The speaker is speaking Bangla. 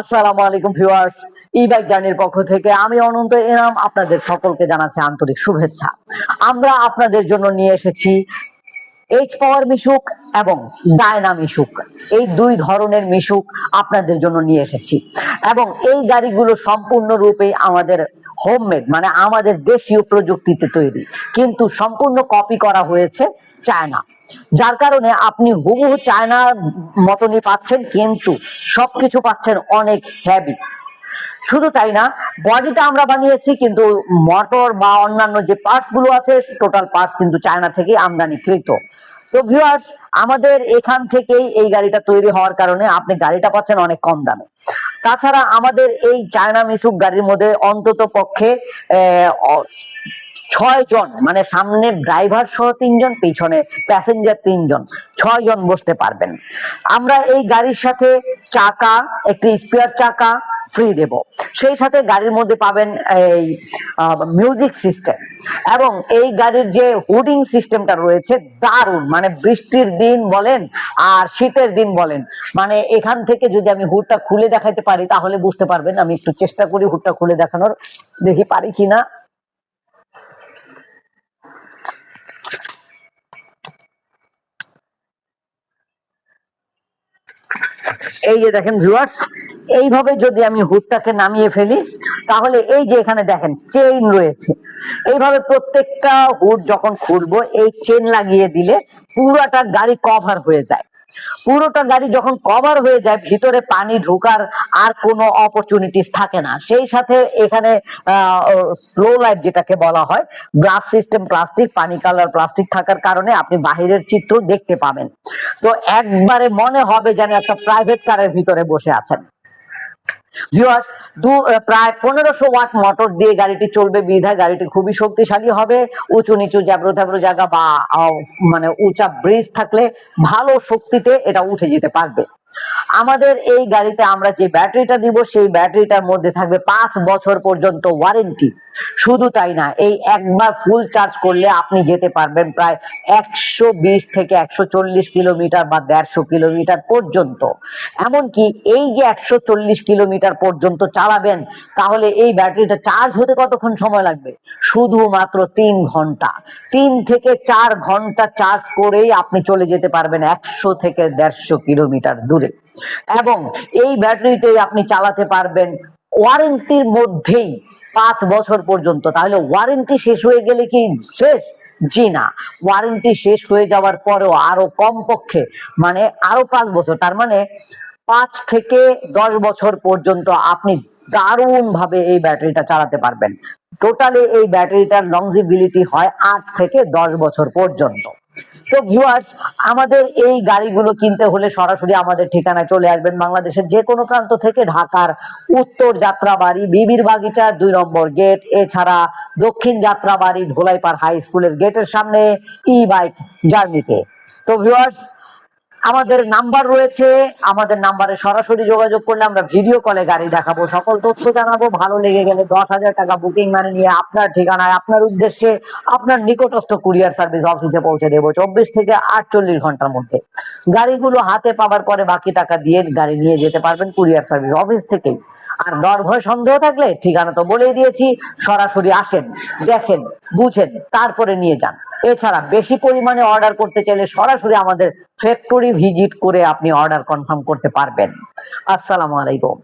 আসসালামু আলাইকুম ভিউয়ার্স ই বাইক জার্নির পক্ষ থেকে আমি অনন্ত এনাম, আপনাদের সকলকে জানাচ্ছি আন্তরিক শুভেচ্ছা। আমরা আপনাদের জন্য নিয়ে এসেছি এইচ পাওয়ার মিশুক এবং ডায়না মিশুক। এই দুই ধরনের মিশুক আপনাদের জন্য নিয়ে এসেছি। এবং এই গাড়িগুলো সম্পূর্ণরূপে আমাদের হোমমেড মানে আমাদের দেশীয় প্রযুক্তিতে তৈরি। কিন্তু সম্পূর্ণ কপি করা হয়েছে চায়না যার কারণে আপনি হুবহু চায়না মতনই পাচ্ছেন, কিন্তু সবকিছু পাচ্ছেন অনেক হ্যাভি শুধু তাই না বডিটা আমরা বানিয়েছি কিন্তু মোটর বা অন্যান্য যে পার্টসগুলো আছে টোটাল পার্টস কিন্তু চায়না থেকে আমদানিকৃত তো ভিউয়ার্স আমাদের এখান থেকেই এই গাড়িটা তৈরি হওয়ার কারণে আপনি গাড়িটা পাচ্ছেন অনেক কম দামে। তাছাড়া আমাদের এই চায়না মিশুক গাড়ির মধ্যে অন্তত পক্ষে ছয় জন মানে সামনে ড্রাইভার সহ তিনজন, পিছনে প্যাসেঞ্জার তিনজন, ছয় জন বসতে পারবেন। আমরা এই গাড়ির সাথে চাকা, একটি স্পেয়ার চাকা ফ্রি দেব। সেই সাথে গাড়ির মধ্যে পাবেন এই মিউজিক সিস্টেম এবং এই গাড়ির যে হুডিং সিস্টেমটা রয়েছে দারুণ। মানে বৃষ্টির দিন বলেন আর শীতের দিন বলেন। মানে এখান থেকে যদি আমি হুডটা খুলে দেখাইতে পারি, তাহলে বুঝতে পারবেন আমি একটু চেষ্টা করি হুডটা খুলে দেখানোর। দেখি পারি কিনা। এই যে দেখেন ভিউয়ার্স এইভাবে যদি আমি হুডটাকে নামিয়ে ফেলি, তাহলে এই যে এখানে দেখেন চেইন রয়েছে। এইভাবে প্রত্যেকটা হুড যখন খুলবো, এই চেন লাগিয়ে দিলে পুরোটা গাড়ি কভার হয়ে যায়। পুরোটা গাড়ি যখন কভার হয়ে যায়, ভিতরে পানি ঢোকার আর কোনো অপরচুনিটিস থাকে না। সেই সাথে এখানে স্লো লাইট যেটাকে বলা হয় গ্লাস সিস্টেম প্লাস্টিক পানি কালার প্লাস্টিক থাকার কারণে আপনি বাহিরের চিত্র দেখতে পাবেন। তো একবারে মনে হবে যেন একটা প্রাইভেট কারের ভিতরে বসে আছেন। ভিউয়ার্স দু প্রায় পনেরোশো ওয়াট মোটর দিয়ে গাড়িটি চলবে। বিধায় গাড়িটি খুবই শক্তিশালী হবে। উঁচু নিচু জ্যাবরো থ্যাবরো জায়গা বা মানে উঁচা ব্রিজ থাকলে ভালো শক্তিতে এটা উঠে যেতে পারবে। আমাদের এই গাড়িতে আমরা যে ব্যাটারিটা দিব, সেই ব্যাটারিটার মধ্যে থাকবে পাঁচ বছর পর্যন্ত ওয়ারেন্টি শুধু তাই না, এই একবার ফুল চার্জ করলে আপনি যেতে পারবেন প্রায় একশো বিশ থেকে একশো চল্লিশ কিলোমিটার বা দেড়শো কিলোমিটার পর্যন্ত। এমনকি এই যে একশো চল্লিশ কিলোমিটার পর্যন্ত চালাবেন, তাহলে এই ব্যাটারিটা চার্জ হতে কতক্ষণ সময় লাগবে? শুধুমাত্র তিন ঘণ্টা। তিন থেকে চার ঘণ্টা চার্জ করেই আপনি চলে যেতে পারবেন একশো থেকে দেড়শো কিলোমিটার দূরে। এবং এই ব্যাটারিতেই আপনি চালাতে পারবেন ওয়ারেন্টির মধ্যেই পাঁচ বছর পর্যন্ত। তাহলে ওয়ারেন্টি শেষ হয়ে গেলে কি শেষ? জি না। ওয়ারেন্টি শেষ হয়ে যাওয়ার পরেও আরও কমপক্ষে মানে আরও পাঁচ বছর। তার মানে পাঁচ থেকে দশ বছর পর্যন্ত আপনি দারুণ ভাবে এই ব্যাটারিটা চালাতে পারবেন। টোটালি এই ব্যাটারিটার লংজিবিলিটি হয় আট থেকে দশ বছর পর্যন্ত। তো ভিউয়ার্স আমাদের এই গাড়িগুলো কিনতে হলে সরাসরি আমাদের ঠিকানায় চলে আসবেন বাংলাদেশের যে কোনো প্রান্ত থেকে ঢাকার উত্তর যাত্রাবাড়ি বিবির বাগিচা দুই নম্বর গেট এছাড়া দক্ষিণ যাত্রাবাড়ি ধোলাইপাড় হাই স্কুলের গেটের সামনে ই বাইক জার্নিতে তো ভিউয়ার্স আমাদের নাম্বার রয়েছে, আমাদের নাম্বারে সরাসরি যোগাযোগ করলে আমরা ভিডিও কলে গাড়ি দেখাবো, সকল তথ্য জানাব। ভালো লেগে গেলে দশ হাজার টাকা বুকিং মানে নিয়ে আপনার ঠিকানায়, আপনার উদ্দেশ্যে, আপনার নিকটস্থ কুরিয়ার সার্ভিস অফিসে পৌঁছে দেবো চব্বিশ থেকে আটচল্লিশ ঘণ্টার মধ্যে। গাড়িগুলো হাতে পাওয়ার পরে বাকি টাকা দিয়ে গাড়ি নিয়ে যেতে পারবেন কুরিয়ার সার্ভিস অফিস থেকেই। আর ভয় সন্দেহ থাকলে ঠিকানা তো বলেই দিয়েছি, সরাসরি আসেন, দেখেন, বুঝেন, তারপরে নিয়ে যান। এছাড়া বেশি পরিমাণে অর্ডার করতে চাইলে সরাসরি আমাদের ফ্যাক্টরি ভিজিট করে আপনি অর্ডার কনফার্ম করতে পারবেন। আসসালামু আলাইকুম।